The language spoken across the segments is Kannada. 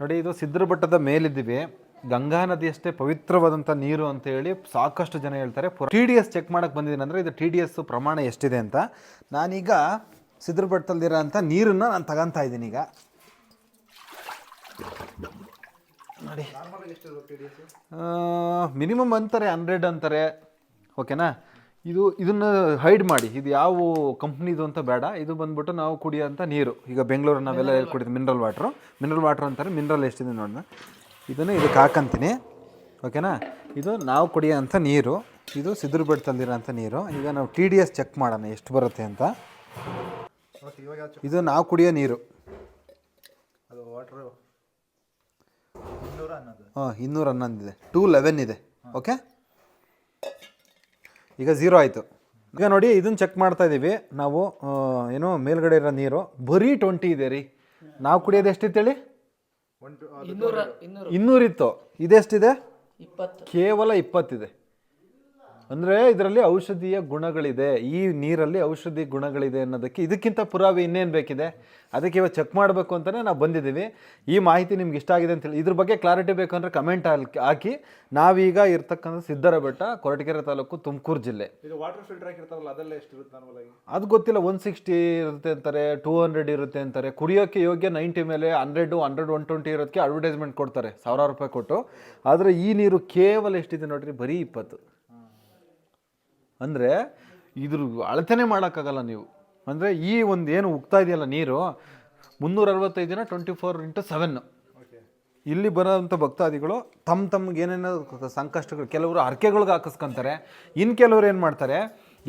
ನೋಡಿ, ಇದು ಸಿದ್ರಬಟ್ಟದ ಮೇಲಿದ್ದೀವಿ. ಗಂಗಾ ನದಿಯಷ್ಟೇ ಪವಿತ್ರವಾದಂಥ ನೀರು ಅಂತ ಹೇಳಿ ಸಾಕಷ್ಟು ಜನ ಹೇಳ್ತಾರೆ. ಟಿ ಡಿ ಎಸ್ ಚೆಕ್ ಮಾಡಕ್ಕೆ ಬಂದಿದ್ದೀನಿ ಅಂದರೆ ಇದು ಟಿ ಡಿ ಎಸ್ ಪ್ರಮಾಣ ಎಷ್ಟಿದೆ ಅಂತ. ನಾನೀಗ ಸಿದ್ರಬಟ್ಟದಲ್ಲಿರೋ ಅಂಥ ನೀರನ್ನು ನಾನು ತಗೊಂತಾ ಇದ್ದೀನಿ ಈಗ. ನೋಡಿ. ಮಿನಿಮಮ್ ಅಂತಾರೆ ಹಂಡ್ರೆಡ್ ಅಂತಾರೆ. ಓಕೆನಾ ಇದು ಇದನ್ನು ಹೈಡ್ ಮಾಡಿ. ಇದು ಯಾವ ಕಂಪ್ನಿದು ಅಂತ ಬೇಡ. ಇದು ಬಂದ್ಬಿಟ್ಟು ನಾವು ಕುಡಿಯೋಂಥ ನೀರು. ಈಗ ಬೆಂಗಳೂರು ನಾವೆಲ್ಲ ಕುಡಿದು ಮಿನರಲ್ ವಾಟ್ರು ಮಿನರಲ್ ವಾಟ್ರ್ ಅಂತಾರೆ ಮಿನರಲ್ ಎಷ್ಟಿದೆ ನೋಡೋಣ ಇದನ್ನು ಇದಕ್ಕೆ ಹಾಕಂತೀನಿ. ಓಕೆನಾ ಇದು ನಾವು ಕುಡಿಯೋಂಥ ನೀರು. ಇದು ಸಿದ್ರ ತಂದಿರೋಂಥ ನೀರು. ಈಗ ನಾವು ಟಿ ಡಿ ಎಸ್ ಚೆಕ್ ಮಾಡೋಣ ಎಷ್ಟು ಬರುತ್ತೆ ಅಂತ. ಇದು ನಾವು ಕುಡಿಯೋ ನೀರು. ಅದು ವಾಟ್ರು ಇನ್ನೂರ ಹನ್ನೊಂದು. ಹಾಂ ಇನ್ನೂರ ಹನ್ನೊಂದಿದೆ ಟೂ ಲೆವೆನ್ ಇದೆ. ಓಕೆ ಈಗ ಝೀರೋ ಆಯಿತು. ಈಗ ನೋಡಿ ಇದನ್ನು ಚೆಕ್ ಮಾಡ್ತಾ ಇದ್ದೀವಿ ನಾವು ಏನು ಮೇಲ್ಗಡೆ ಇರೋ ನೀರು ಬರೀ ಟ್ವೆಂಟಿ ಇದೆ ರೀ. ನಾವು ಕುಡಿಯೋದು ಎಷ್ಟಿತ್ತು ಹೇಳಿ? ಒನ್ ಟು ಇನ್ನೂರ ಇನ್ನೂರು. ಇನ್ನೂರಿತ್ತು. ಇದೆಷ್ಟಿದೆ? ಇಪ್ಪತ್ತು. ಕೇವಲ ಇಪ್ಪತ್ತಿದೆ. ಅಂದರೆ ಇದರಲ್ಲಿ ಔಷಧೀಯ ಗುಣಗಳಿದೆ. ಈ ನೀರಲ್ಲಿ ಔಷಧಿ ಗುಣಗಳಿದೆ ಅನ್ನೋದಕ್ಕೆ ಇದಕ್ಕಿಂತ ಪುರಾವೆ ಇನ್ನೇನು ಬೇಕಿದೆ? ಅದಕ್ಕೆ ಇವಾಗ ಚೆಕ್ ಮಾಡಬೇಕು ಅಂತಲೇ ನಾವು ಬಂದಿದ್ದೀವಿ. ಈ ಮಾಹಿತಿ ನಿಮ್ಗೆ ಇಷ್ಟ ಆಗಿದೆ ಅಂತೇಳಿ ಇದ್ರ ಬಗ್ಗೆ ಕ್ಲಾರಿಟಿ ಬೇಕು ಅಂದರೆ ಕಮೆಂಟ್ ಹಾಕಿ. ನಾವೀಗ ಇರ್ತಕ್ಕಂಥ ಸಿದ್ದರ ಬೆಟ್ಟ ಕೊರಟಗೆರೆ ತಾಲೂಕು ತುಮಕೂರು ಜಿಲ್ಲೆ. ಇದು ವಾಟರ್ ಫಿಲ್ಟರ್ ಹಾಕಿರ್ತಾರಲ್ಲ ಅದೆಲ್ಲ ಎಷ್ಟು ಇರುತ್ತೆ ಅದು ಗೊತ್ತಿಲ್ಲ ಒನ್ ಸಿಕ್ಸ್ಟಿ ಇರುತ್ತೆ ಅಂತಾರೆ ಟೂ ಹಂಡ್ರೆಡ್ ಇರುತ್ತೆ ಅಂತಾರೆ. ಕುಡಿಯೋಕ್ಕೆ ಯೋಗ್ಯ ನೈಂಟಿ ಮೇಲೆ ಹಂಡ್ರೆಡು ಹಂಡ್ರೆಡ್ ಒನ್ ಟ್ವೆಂಟಿ ಇರೋದಕ್ಕೆ ಅಡ್ವರ್ಟೈಸ್ಮೆಂಟ್ ಕೊಡ್ತಾರೆ ಸಾವಿರಾರು ರೂಪಾಯಿ ಕೊಟ್ಟು. ಆದರೆ ಈ ನೀರು ಕೇವಲ ಎಷ್ಟಿದೆ ನೋಡ್ರಿ? ಬರೀ ಇಪ್ಪತ್ತು. ಅಂದರೆ ಇದ್ರ ಅಳತೆನೇ ಮಾಡೋಕ್ಕಾಗಲ್ಲ ನೀವು. ಅಂದರೆ ಈ ಒಂದು ಏನು ಉಗ್ತಾ ಇದೆಯಲ್ಲ ನೀರು ಮುನ್ನೂರ ಅರವತ್ತೈದು ದಿನ twenty four into seven okay ಇಲ್ಲಿ ಬರೋಂಥ ಭಕ್ತಾದಿಗಳು ತಮ್ಮ ತಮ್ಗೆ ಏನೇನೋ ಸಂಕಷ್ಟಗಳು, ಕೆಲವರು ಹರಕೆಗಳ್ಗೆ ಹಾಕಿಸ್ಕೊಂತಾರೆ. ಇನ್ನು ಕೆಲವರು ಏನು ಮಾಡ್ತಾರೆ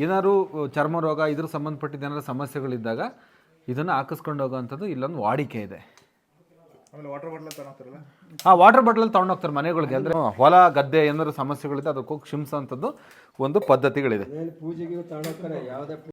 ಏನಾದ್ರು ಚರ್ಮ ರೋಗ ಇದ್ರ ಸಂಬಂಧಪಟ್ಟಿದ್ದ ಏನಾದ್ರು ಸಮಸ್ಯೆಗಳಿದ್ದಾಗ ಇದನ್ನು ಹಾಕಿಸ್ಕೊಂಡು ಹೋಗೋವಂಥದ್ದು ಇಲ್ಲೊಂದು ವಾಡಿಕೆ ಇದೆ. ಆಮೇಲೆ ವಾಟರ್ ಬಾಟಲ್ ತಗೊಂತಾರಲ್ಲ ಆ ವಾಟರ್ ತೊಗೊಂಡೋಗ್ತಾರೆ ಮನೆಗಳಿಗೆ. ಅಂದ್ರೆ ಹೊಲ ಗದ್ದೆ ಏನಾದ್ರು ಸಮಸ್ಯೆಗಳಿದೆ ಅದಕ್ಕೆ ಹೋಗಿ ಕ್ಷಿಮಿಸುವಂತದ್ದು ಒಂದು ಪದ್ಧತಿಗಳಿದೆ. ಪೂಜೆಗೆ ತಗೊಂಡೋಗ್ತಾರೆ ಯಾವುದೇ